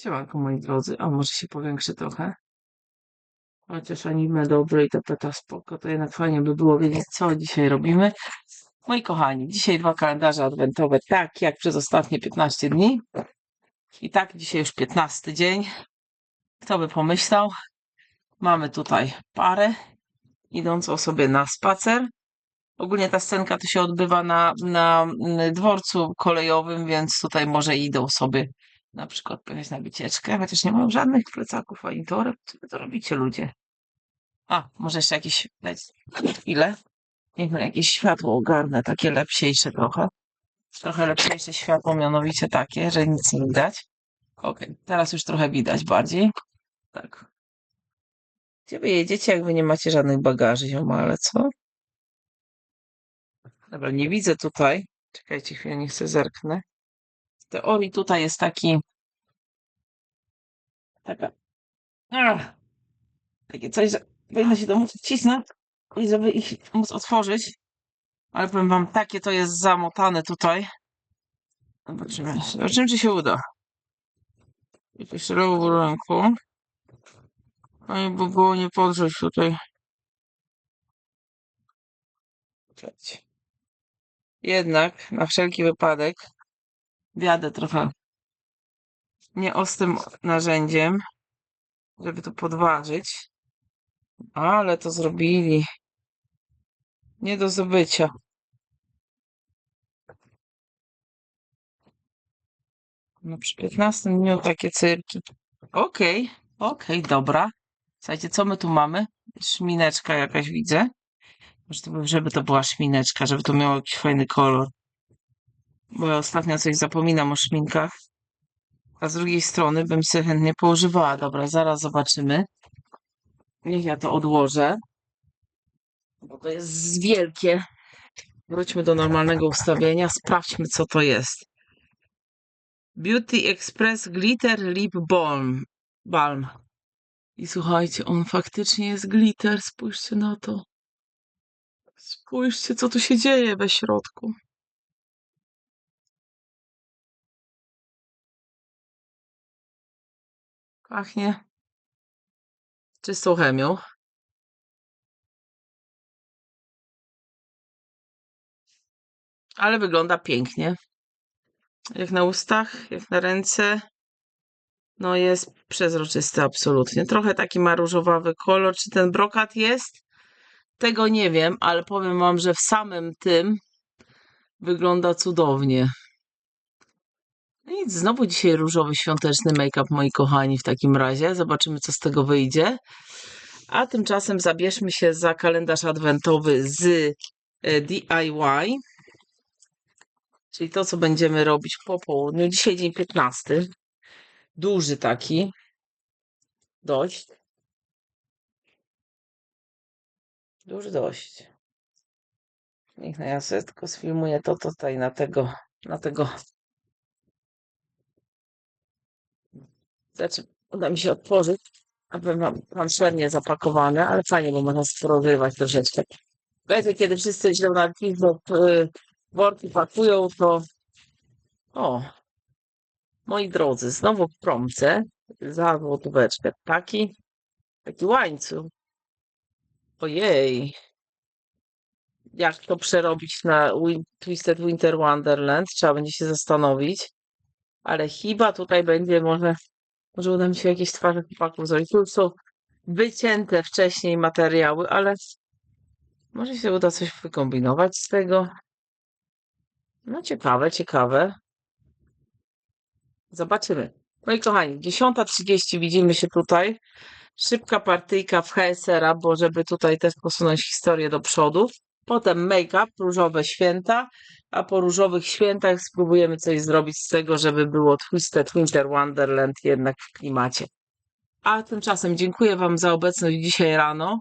Siemanko moi drodzy, a może się powiększy trochę? Chociaż anime dobre i tapeta spoko, to jednak fajnie by było wiedzieć, co dzisiaj robimy. Moi kochani, dzisiaj dwa kalendarze adwentowe, tak jak przez ostatnie 15 dni. I tak dzisiaj już 15 dzień. Kto by pomyślał? Mamy tutaj parę idącą sobie na spacer. Ogólnie ta scenka to się odbywa na, na mm, dworcu kolejowym, więc tutaj może idą sobie na przykład pojechać na wycieczkę, chociaż nie mam żadnych plecaków ani toreb. Co wy to robicie ludzie? A, może jeszcze jakieś... dać chwilę. Niech mi jakieś światło ogarnę, takie lepsiejsze trochę. Trochę lepsiejsze światło, mianowicie takie, że nic nie widać. Okej, teraz już trochę widać bardziej. Tak. Gdzie wy jedziecie, jak wy nie macie żadnych bagaży, ziomale, co? Dobra, nie widzę tutaj. Czekajcie chwilę, nie chcę zerknę. W teorii tutaj jest taki... Taka... Ach, takie coś, że powinno się to móc wcisnąć i żeby ich móc otworzyć. Ale powiem wam, takie to jest zamotane tutaj. Zobaczymy. Zobaczymy, czy się uda. Jakieś lewo w ręku. Fajnie by było nie podrzeć tutaj. Jednak, na wszelki wypadek, wjadę trochę nieostrym narzędziem, żeby to podważyć. Ale to zrobili. Nie do zdobycia. No przy 15 dniu takie cyrki. Okej, okej, dobra. Słuchajcie, co my tu mamy? Szmineczka jakaś widzę. Żeby to była szmineczka, żeby to miało jakiś fajny kolor. Bo ja ostatnio coś zapominam o szminkach. A z drugiej strony bym sobie chętnie poużywała. Dobra, zaraz zobaczymy. Niech ja to odłożę. Bo to jest wielkie. Wróćmy do normalnego ustawienia. Sprawdźmy, co to jest. Beauty Express Glitter Lip Balm. Balm. I słuchajcie, on faktycznie jest glitter. Spójrzcie na to. Spójrzcie, co tu się dzieje we środku. Pachnie czystą chemią. Ale wygląda pięknie. Jak na ustach, jak na ręce. No jest przezroczysty absolutnie. Trochę taki ma różowawy kolor. Czy ten brokat jest? Tego nie wiem, ale powiem wam, że w samym tym wygląda cudownie. No nic, znowu dzisiaj różowy świąteczny make-up, moi kochani, w takim razie. Zobaczymy, co z tego wyjdzie. A tymczasem zabierzmy się za kalendarz adwentowy z e, DIY. Czyli to, co będziemy robić po południu. Dzisiaj dzień 15. Duży taki. Dość. Duży dość. Niech no ja sobie tylko sfilmuję to tutaj na tego, na tego. Znaczy, uda mi się otworzyć, aby mam pancernie zapakowane, ale fajnie, bo można sporowywać troszeczkę. Wiecie, kiedy wszyscy źle na piwo worki pakują, to o, moi drodzy, znowu promce za złotóweczkę. Taki, taki łańcuch. Ojej. Jak to przerobić na Twisted Winter Wonderland? Trzeba będzie się zastanowić. Ale chyba tutaj będzie może, może uda mi się jakieś twarze chłopaków zrobić. Tu są wycięte wcześniej materiały, ale może się uda coś wykombinować z tego. No ciekawe, ciekawe. Zobaczymy. Moi kochani, 10.30 widzimy się tutaj. Szybka partyjka w HSR-a, bo żeby tutaj też posunąć historię do przodu. Potem make-up, różowe święta, a po różowych świętach spróbujemy coś zrobić z tego, żeby było Twisted Winter Wonderland jednak w klimacie. A tymczasem dziękuję Wam za obecność dzisiaj rano.